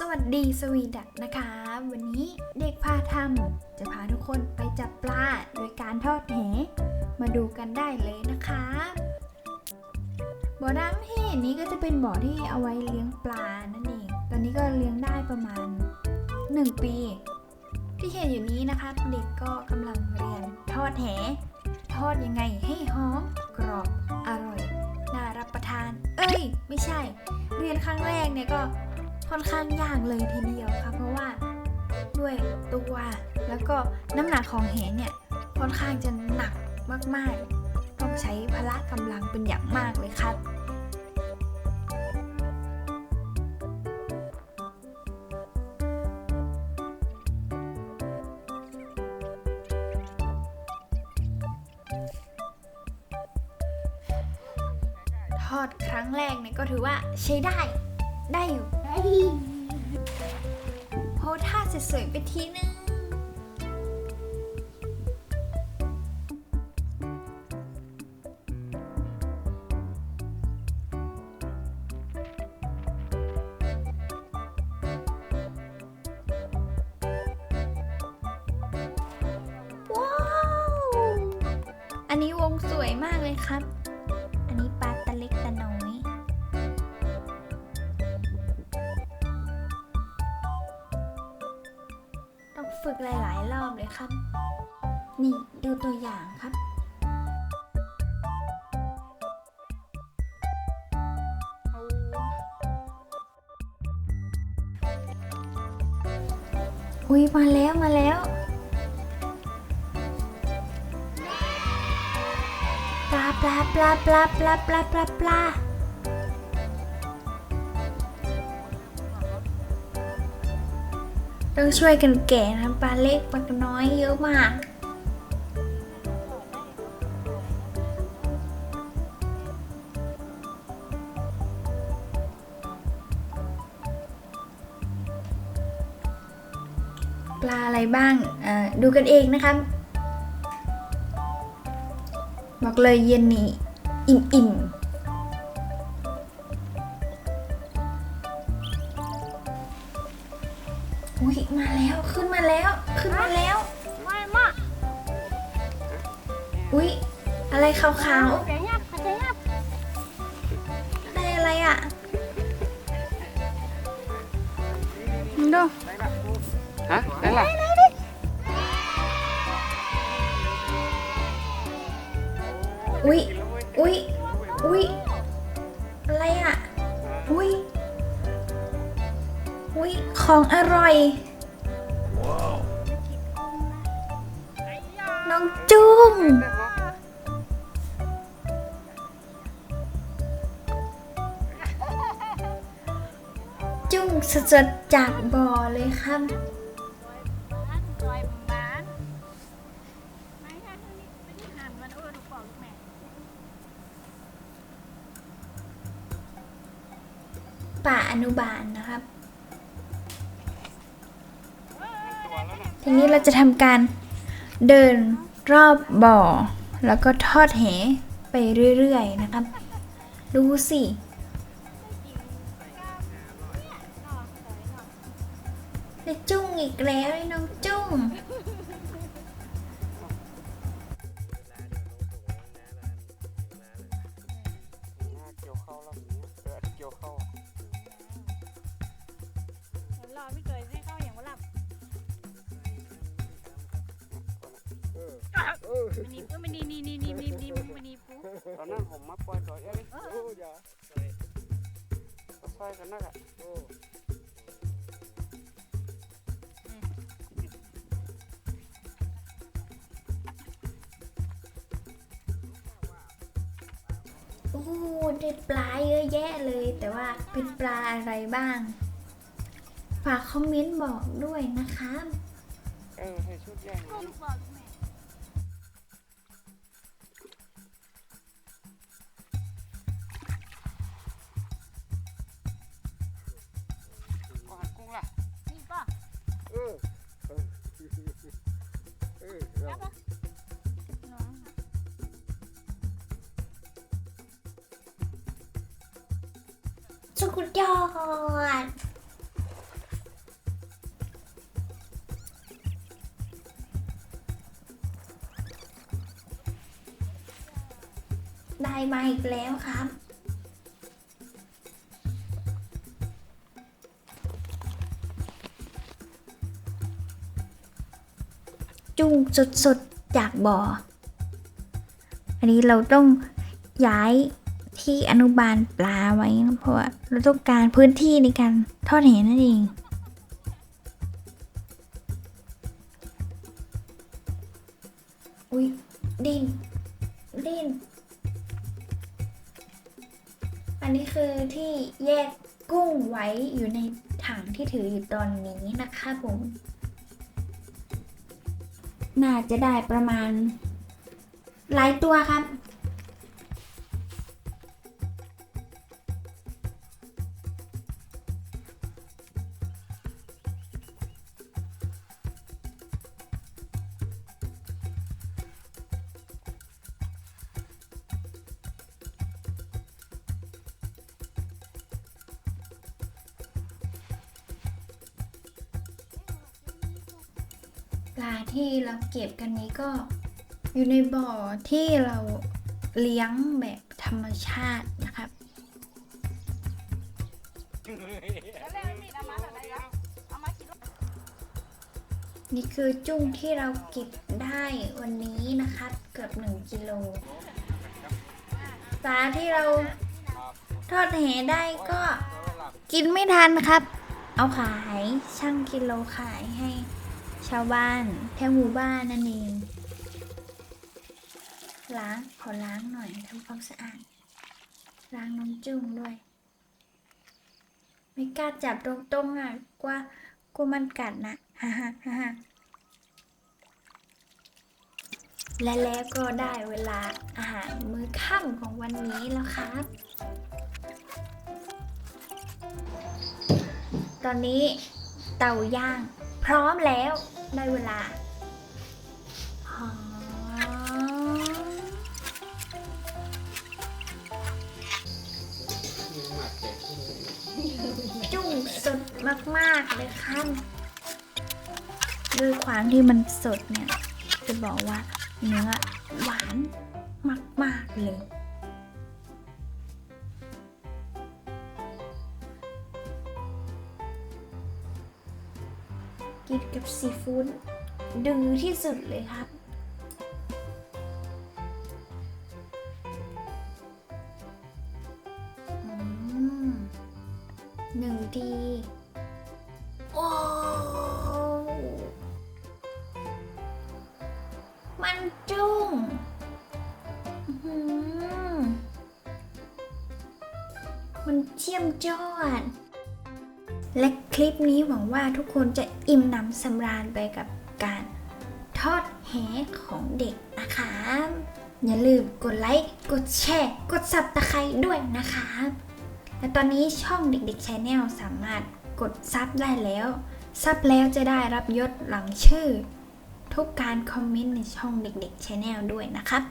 สวัสดีสวีดักนะคะ วันนี้เด็กพาทำจะพาทุกคนไปจับปลาโดยการทอดแห มาดูกันได้เลยนะคะ บ่อน้ำที่เห็นนี้ก็จะเป็นบ่อที่เอาไว้เลี้ยงปลานั่นเองตอนนี้ก็เลี้ยงได้ประมาณ 1 ปี ที่เห็นอยู่นี้นะคะ เด็กก็กำลังเรียนทอดแห ทอดยังไงให้หอมกรอบอร่อยน่ารับประทาน เอ้ย ไม่ใช่ เรียนครั้งแรกเนี่ยก็ ค่อนข้างยากเลยทีเดียวค่ะ เพราะว่าด้วยตัวแล้วก็น้ำหนักของแหเนี่ยค่อนข้างจะหนักมากๆ ต้องใช้พละกำลังเป็นอย่างมากเลยครับทอดครั้งแรกเนี่ยก็ถือว่าใช้ได้ได้อยู่ โพสท่าสวยๆไปทีนึง ว้าว อันนี้วงสวยมากเลยครับ อันนี้ปลาตะเล็กตะน้อยต้อง กหลาย ๆ รอบเลยครับ นี่ดูตัวอย่างครับอุ้ยมาแล้วมาแล้วปลาปลาปลาปลาปลาปลาปลาปลา ต้องช่วยกันแกะนะปลาเล็กปลาน้อยเยอะมาก ปลาอะไรบ้างดูกันเองนะครับอกเลยเย็นนี้ อิ่มอิ่ อุ้ยมาแล้วขึ้นมาแล้วขึ้นมาแล้ว ไม่มากอุ้ยอะไรขาวเสียงเงียบเสียงเงียบๆได้อะไรอะ ดูฮะได้ละอุ้ยอุ้ยอุ้ยอะไรอะ อุ้ยอุ้ย ของอร่อย น้องจุ้งจุ้งสดๆจากบ่อเลยครับซอยบ้านไทีนี้เราจะทำการเดินรอบบ่อ แล้วก็ทอดแหไปเรื่อยๆนะครับ ดูสิได้จุ้งอีกแล้วไอ้น้องจุ้งเกี่ยวเข้าแล้วนี้เกี่ยวเข้าเดี๋ยวรอพี่เกยให้เข้า มันนี่มันนี่นี่นี่นี่นี่นี่มันนี่ปุ๊บตอนนั้นผมมาปล่อยตัวเอ้ยโอ้ยอย่าก็ใส่กันนักอะโอ้โอ้โหได้ปลาเยอะแยะเลย แต่ว่าเป็นปลาอะไรบ้าง ฝากคอมเมนต์บอกด้วยนะครับเออให้ชุดแยก สุดยอดได้มาอีกแล้วครับ จุ้งสดๆ จากบ่อ อันนี้เราต้องย้ายที่อนุบาลปลาไว้เพราะว่าเราต้องการพื้นที่ในการทอดแหนั่นเอง อุ๊ยดินดิน อันนี้คือที่แยกกุ้งไว้อยู่ในถังที่ถืออยู่ตอนนี้นะคะผม น่าจะได้ประมาณ หลายตัวครับ ปลาที่เราเก็บกันนี้ก็อยู่ในบ่อที่เราเลี้ยงแบบธรรมชาตินะครับแล้วแล้วมีดเอามาจากไหนล่ะเอามากินนี่คือจุ้งที่เราเก็บได้วันนี้นะครับเกือบ1กิโลปลาที่เราทอดแหได้ก็กินไม่ทันครับ เอาขายช่างกิโลขายให้ ชาวบ้านแถวหมู่บ้านนั่นเอง ล้างขอล้างหน่อยทำความสะอาด ล้างน้องจุ้งด้วย ไม่กล้าจับตรงๆอะกลัว่ากลัวมันกัดนะฮ่าฮ่าฮ่าฮ่าและแล้วก็ได้เวลาอาหารมื้อค่ำของวันนี้แล้วครับ ตอนนี้เตาย่าง พร้อมแล้วได้เวลาหอมจุ้งสดมากๆเลยครับด้วยความที่มันสดเนี่ย จะบอกว่าเนื้อหวานมาก ๆ เลย กินกับซีฟู้ดดื้อที่สุดเลยครับอืมหนึ่งทีโอ้มันจุ้งอื้อหือมันเชี่ยมจอด และคลิปนี้หวังว่าทุกคนจะอิ่มหนำสำราญไปกับการทอดแหของเด็กนะคะอย่าลืมกดไลค์ กดแชร์ กดซับตะไคร้ด้วยนะคะ และตอนนี้ช่องเด็กๆชแนลสามารถกดซับได้แล้ว ซับแล้วจะได้รับยศหลังชื่อ ทุกการคอมเมนต์ในช่องเด็กๆชแนลด้วยนะครับ